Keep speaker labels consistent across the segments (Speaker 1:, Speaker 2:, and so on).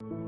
Speaker 1: you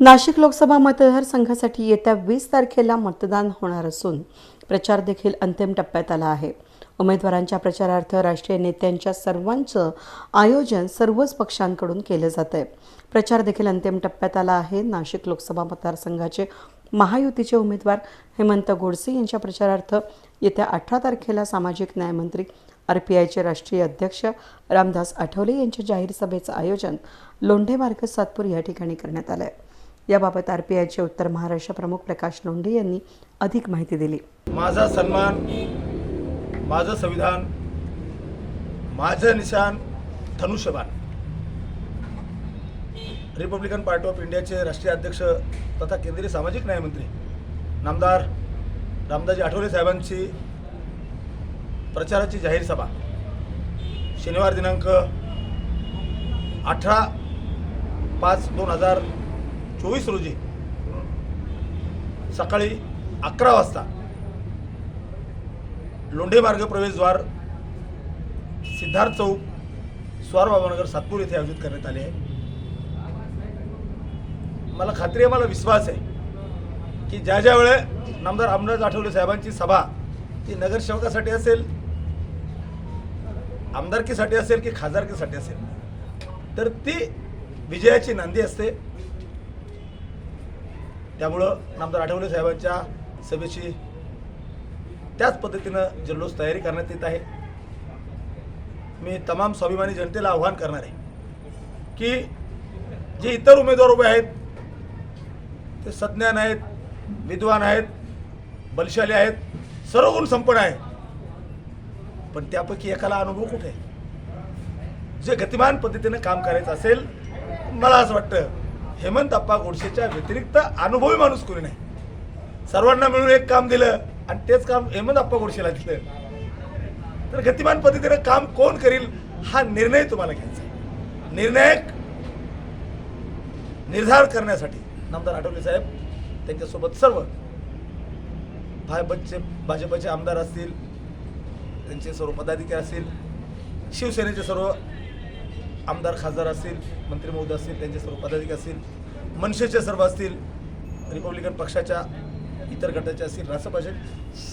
Speaker 1: Nashik Lok Sabha मतदारसंघासाठी येत्या वीस तारखेला मतदान होणार असून प्रचार देखील अंतिम टप्प्यात आला आहे. उमेदवारांच्या प्रचारार्थ राष्ट्रीय नेत्यांच्या सर्वांचं आयोजन सर्वच पक्षांकडून केलं जात आहे प्रचार देखील अंतिम टप्प्यात आला आहे. नाशिक लोकसभा मतदारसंघाचे महायुतीचे उमेदवार हेमंत गोडसे यांच्या प्रचारार्थ येत्या अठरा तारखेला सामाजिक न्यायमंत्री आर पी आयचे राष्ट्रीय अध्यक्ष रामदास आठवले यांच्या जाहीर सभेचं आयोजन लोंढे मार्ग सातपूर या ठिकाणी करण्यात आलं आहे याबाबत आर पी आयचे उत्तर महाराष्ट्र प्रमुख प्रकाश लोंढे यांनी अधिक माहिती दिली.
Speaker 2: माझा सन्मान माझं संविधान माझं निशान धनुष्यबाण. रिपब्लिकन पार्टी ऑफ इंडियाचे राष्ट्रीय अध्यक्ष तथा केंद्रीय सामाजिक न्यायमंत्री नामदार रामदासजी आठवले साहेबांची प्रचाराची जाहीर सभा. शनिवार दिनांक अठरा पाच दोन हजार चोवीस रोजी. सकाळी अकरा वाजता. लोंढे मार्ग प्रवेशद्वार सिद्धार्थ चौक स्वार बाबानगर सातपूर येथे आयोजित करण्यात आले आहे. मला खात्री आहे मला विश्वास आहे की ज्या ज्या वेळे नामदार आमदार आठवले साहेबांची सभा ती नगरसेवकासाठी असेल आमदारकीसाठी असेल की खासदारकीसाठी असेल तर ती विजयाची नांदी असते. त्यामुळं नामदार आठवले साहेबांच्या सभेची त्याच पद्धतीनं जल्लोष तयारी करण्यात येत आहे मी तमाम स्वाभिमानी जनतेला आव्हान करणार आहे की जे इतर उमेदवार उभे आहेत ते सज्ञान आहेत विद्वान आहेत बलशाली आहेत सर्व गुण संपन्न आहे पण त्यापैकी एकाला अनुभव कुठे आहे? जे गतिमान पद्धतीनं काम करायचं असेल मला असं वाटतं हेमंत अप्पा गोडसेच्या व्यतिरिक्त अनुभवी माणूस कोणी नाही. सर्वांना मिळून एक काम दिलं आणि तेच काम हेमंत अप्पा गोडसेला दिलं. तर गतिमान पद्धतीनं काम कोण करील हा निर्णय तुम्हाला घ्यायचा आहे. निर्णायक निर्धार करण्यासाठी नामदार आठवले साहेब त्यांच्यासोबत सर्व भाजपचे भाजपचे आमदार असतील त्यांचे सर्व पदाधिकारी असतील शिवसेनेचे सर्व आमदार खासदार असतील मंत्री महोदय असतील त्यांचे सर्व पदाधिकारी असतील मनसेचे सर्व असतील रिपब्लिकन पक्षाच्या इतर गटाचे असतील राष्ट्रपाचे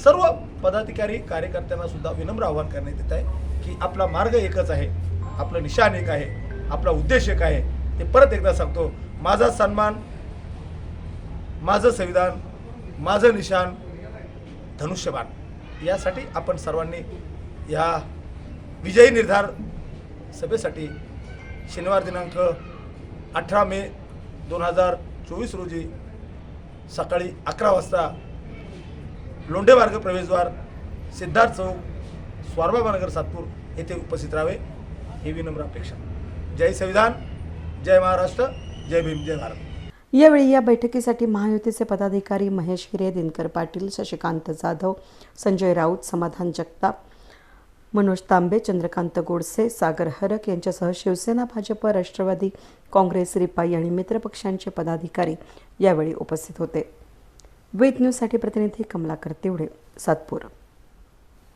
Speaker 2: सर्व पदाधिकारी कार्यकर्त्यांना सुद्धा विनम्र आवाहन करण्यात येत आहे की आपला मार्ग एकच आहे आपलं निशाण एक आहे आपला उद्देश एक आहे. ते परत एकदा सांगतो माझा सन्मान माझं संविधान माझं निशाण धनुष्यबाण. यासाठी आपण सर्वांनी या विजयी निर्धार सभेसाठी शनिवार दिनांक अठरा मे दोन हजार चोवीस रोजी सकाळी अकरा वाजता लोंढे मार्ग प्रवेशद्वार सिद्धार्थ चौक स्वारबाबानगर सातपूर येथे उपस्थित राहावे. ही विनम्र अपेक्षा. जय संविधान जय महाराष्ट्र जय भीम जय भारत.
Speaker 1: यावेळी या बैठकीसाठी महायुतीचे पदाधिकारी महेश हिरे दिनकर पाटील शशिकांत जाधव संजय राऊत समाधान जगताप मनोज तांबे चंद्रकांत गोडसे सागर हरक यांच्यासह शिवसेना भाजप राष्ट्रवादी काँग्रेस रिपाई आणि मित्रपक्षांचे पदाधिकारी यावेळी उपस्थित होते. वेद न्यूजसाठी प्रतिनिधी कमलाकर तिवडे सातपूर.